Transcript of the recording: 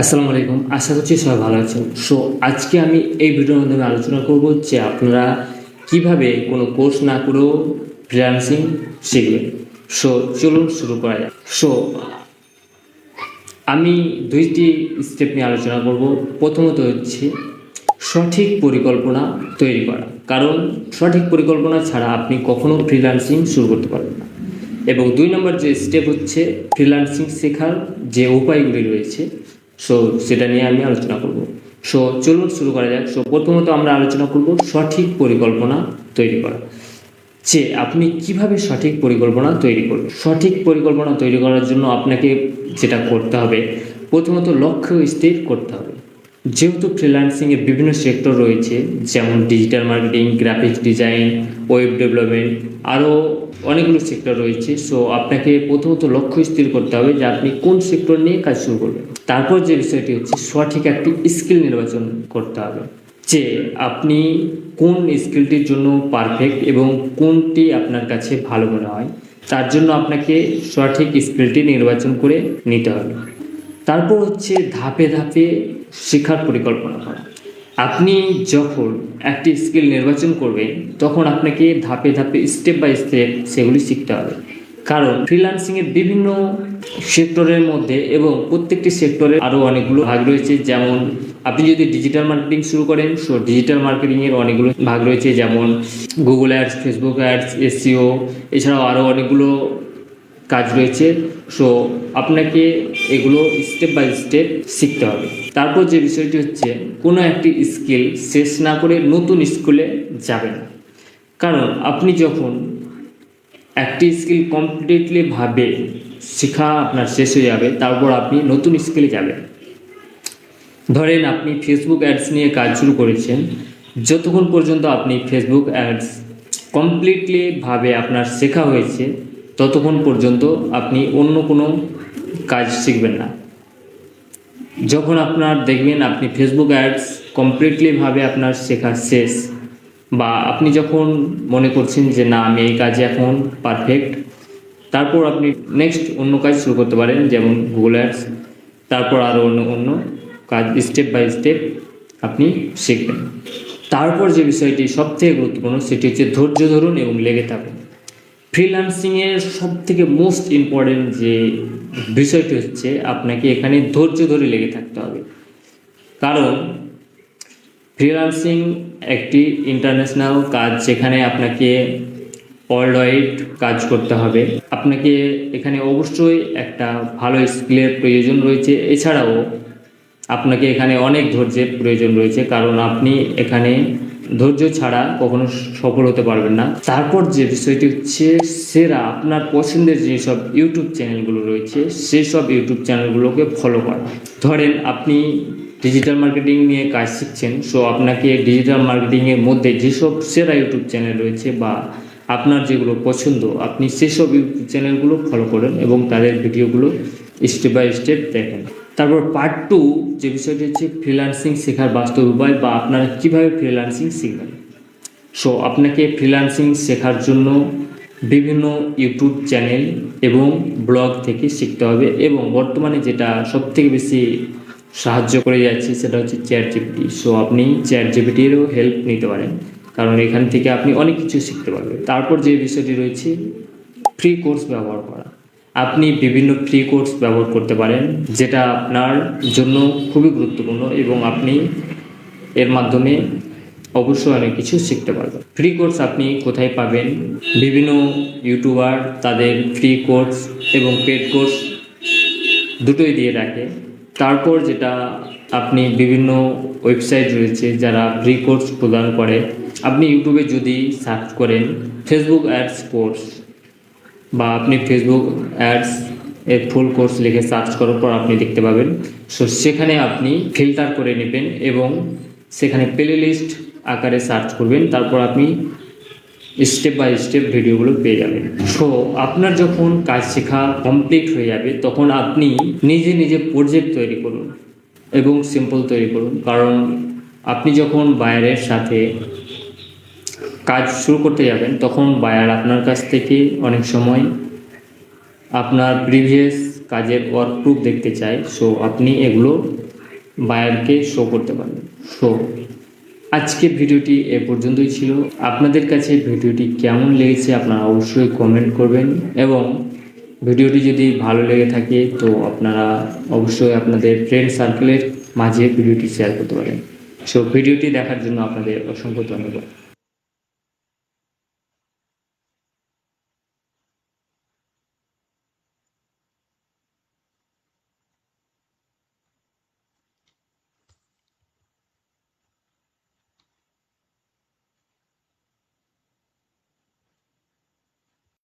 আসসালামু আলাইকুম। আশা করছি সবাই ভালো আছেন। সো আজকে আমি এই ভিডিওর মাধ্যমে আলোচনা করব যে আপনারা কীভাবে কোনো কোর্স না করেও ফ্রিল্যান্সিং শিখবেন। সো চলুন শুরু করা যাক। সো আমি দুইটি স্টেপ নিয়ে আলোচনা করব। প্রথমত হচ্ছে সঠিক পরিকল্পনা তৈরি করা। কারণ সঠিক পরিকল্পনা ছাড়া আপনি কখনো ফ্রিল্যান্সিং শুরু করতে পারবেন না। এবং দুই নম্বর যে স্টেপ হচ্ছে ফ্রিল্যান্সিং শেখার যে উপায়গুলি রয়েছে সো সেটা নিয়ে আমি আলোচনা করব। সো চলুন শুরু করা যাক। সো প্রথমত আমরা আলোচনা করব সঠিক পরিকল্পনা তৈরি করা যে আপনি কীভাবে সঠিক পরিকল্পনা তৈরি করবেন? সঠিক পরিকল্পনা তৈরি করার জন্য আপনাকে যেটা করতে হবে, প্রথমত লক্ষ্য স্থির করতে হবে। যেহেতু ফ্রিল্যান্সিংয়ের বিভিন্ন সেক্টর রয়েছে, যেমন digital marketing graphics design web development আরও অনেকগুলো সেক্টর রয়েছে। সো আপনাকে প্রথমত লক্ষ্য স্থির করতে হবে যে আপনি কোন সেক্টর নিয়ে কাজ শুরু করবেন। তারপর যে বিষয়টি হচ্ছে, সঠিক একটি স্কিল নির্বাচন করতে হবে। যে আপনি কোন স্কিলটির জন্য পারফেক্ট এবং কোনটি আপনার কাছে ভালো মনে হয়, তার জন্য আপনাকে সঠিক স্কিলটি নির্বাচন করে নিতে হবে। তারপর হচ্ছে ধাপে ধাপে শেখার পরিকল্পনা করা। আপনি যখন একটি স্কিল নির্বাচন করবেন তখন আপনাকে ধাপে ধাপে স্টেপ বাই স্টেপ সেগুলি শিখতে হবে। কারণ ফ্রিল্যান্সিংয়ের বিভিন্ন সেক্টরের মধ্যে এবং প্রত্যেকটি সেক্টরে আরও অনেকগুলো ভাগ রয়েছে। যেমন, আপনি যদি ডিজিটাল মার্কেটিং শুরু করেন সো ডিজিটাল মার্কেটিংয়ের অনেকগুলো ভাগ রয়েছে। যেমন Google ads Facebook ads SEO এছাড়াও আরও অনেকগুলো কাজ রয়েছে। সো আপনাকে এগুলো স্টেপ বাই স্টেপ শিখতে হবে। তারপর যে বিষয়টি হচ্ছে, কোনো একটি স্কিল শেষ না করে নতুন স্কুলে যাবেন। কারণ আপনি যখন একটি স্কিল কমপ্লিটলি ভাবে শেখা আপনার শেষ হয়ে যাবে, তারপর আপনি নতুন স্কিলে যাবেন। ধরেন আপনি ফেসবুক অ্যাডস নিয়ে কাজ শুরু করেছেন, যতক্ষণ পর্যন্ত আপনি ফেসবুক অ্যাডস কমপ্লিটলি ভাবে আপনার শেখা হয়েছে, ততক্ষণ পর্যন্ত আপনি অন্য কোনো কাজ শিখবেন না। যখন আপনার দেখবেন আপনি ফেসবুক অ্যাডস কমপ্লিটলিভাবে আপনার শেখা শেষ, বা আপনি যখন মনে করছেন যে না, আমি এই কাজে এখন পারফেক্ট তারপর আপনি নেক্সট অন্য কাজ শুরু করতে পারেন, যেমন গুগল অ্যাডস তারপর আরও অন্য অন্য কাজ স্টেপ বাই স্টেপ আপনি শিখবেন। তারপর যে বিষয়টি সবথেকে গুরুত্বপূর্ণ, সেটি হচ্ছে ধৈর্য ধরুন এবং লেগে থাকুন। ফ্রিল্যান্সিংয়ের সব থেকে মোস্ট ইম্পর্টেন্ট যে বিষয়টি হচ্ছে আপনাকে এখানে ধৈর্য ধরে লেগে থাকতে হবে। কারণ ফ্রিল্যান্সিং একটি ইন্টারন্যাশনাল কাজ যেখানে আপনাকে ওয়াইড কাজ করতে হবে। আপনাকে এখানে অবশ্যই একটা ভালো স্কিলের প্রয়োজন রয়েছে। এছাড়াও আপনাকে এখানে অনেক ধৈর্যের প্রয়োজন রয়েছে। কারণ আপনি এখানে ধৈর্য ছাড়া কখনো সফল হতে পারবেন না। তারপর যে বিষয়টি হচ্ছে, সেরা আপনার পছন্দের যেসব ইউটিউব চ্যানেলগুলো রয়েছে, সেসব ইউটিউব চ্যানেলগুলোকে ফলো করা। ধরেন, আপনি ডিজিটাল মার্কেটিং নিয়ে কাজ শিখছেন সো আপনাকে ডিজিটাল মার্কেটিংয়ের মধ্যে যেসব সেরা ইউটিউব চ্যানেল রয়েছে বা আপনার যেগুলো পছন্দ, আপনি সেসব ইউটিউব চ্যানেলগুলো ফলো করেন এবং তাদের ভিডিওগুলো স্টেপ বাই স্টেপ দেখেন। তারপর পার্ট টু যে বিষয়টি হচ্ছে ফ্রিল্যান্সিং শেখার বাস্তব উপায় বা আপনারা কীভাবে ফ্রিল্যান্সিং শিখবেন। সো আপনাকে ফ্রিল্যান্সিং শেখার জন্য বিভিন্ন ইউটিউব চ্যানেল এবং ব্লগ থেকে শিখতে হবে এবং বর্তমানে যেটা সবথেকে বেশি সাহায্য করে যাচ্ছে সেটা হচ্ছে চ্যাট জিপিটি সো আপনি চ্যাট জিপিটিরও হেল্প নিতে পারেন, কারণ এখান থেকে আপনি অনেক কিছু শিখতে পারবেন। তারপর যে বিষয়টি রয়েছে ফ্রি কোর্স ব্যবহার করা। আপনি বিভিন্ন ফ্রি কোর্স ব্যবহার করতে পারেন, যেটা আপনার জন্য খুবই গুরুত্বপূর্ণ এবং আপনি এর মাধ্যমে অবশ্যই অনেক কিছু শিখতে পারবেন। ফ্রি কোর্স আপনি কোথায় পাবেন? বিভিন্ন ইউটিউবার তাদের ফ্রি কোর্স এবং পেড কোর্স দুটোই দিয়ে রাখে তারপর যেটা আপনি বিভিন্ন ওয়েবসাইট রয়েছে যারা ফ্রি কোর্স প্রদান করে, আপনি ইউটিউবে যদি সার্চ করেন ফেসবুক অ্যাডস কোর্স বা আপনি ফেসবুক অ্যাডস এর ফুল কোর্স লিখে সার্চ করার পর আপনি দেখতে পাবেন। সো সেখানে আপনি ফিল্টার করে নেবেন এবং সেখানে প্লে লিস্ট আকারে সার্চ করবেন। তারপর আপনি স্টেপ বাই স্টেপ ভিডিওগুলো পেয়ে যাবেন। সো আপনার যখন কাজ শেখা কমপ্লিট হয়ে যাবে, তখন আপনি নিজে নিজে প্রজেক্ট তৈরি করুন এবং সিম্পল তৈরি করুন। কারণ আপনি যখন বাইরের সাথে কাজ শুরু করতে যাবেন, তখন বায়ার আপনার কাছ থেকে অনেক সময় আপনার প্রিভিয়াস কাজের ওয়ার্ক প্রুফ দেখতে চায় সো আপনি এগুলো বায়ারকে শো করতে পারবেন। সো আজকে ভিডিওটি এ পর্যন্তই ছিল। আপনাদের কাছে ভিডিওটি কেমন লেগেছে আপনারা অবশ্যই কমেন্ট করবেন এবং ভিডিওটি যদি ভালো লেগে থাকে, তো আপনারা অবশ্যই আপনাদের ফ্রেন্ড সার্কেলের মাঝে ভিডিওটি শেয়ার করতে পারেন। সো ভিডিওটি দেখার জন্য আপনাদের অসংখ্য ধন্যবাদ।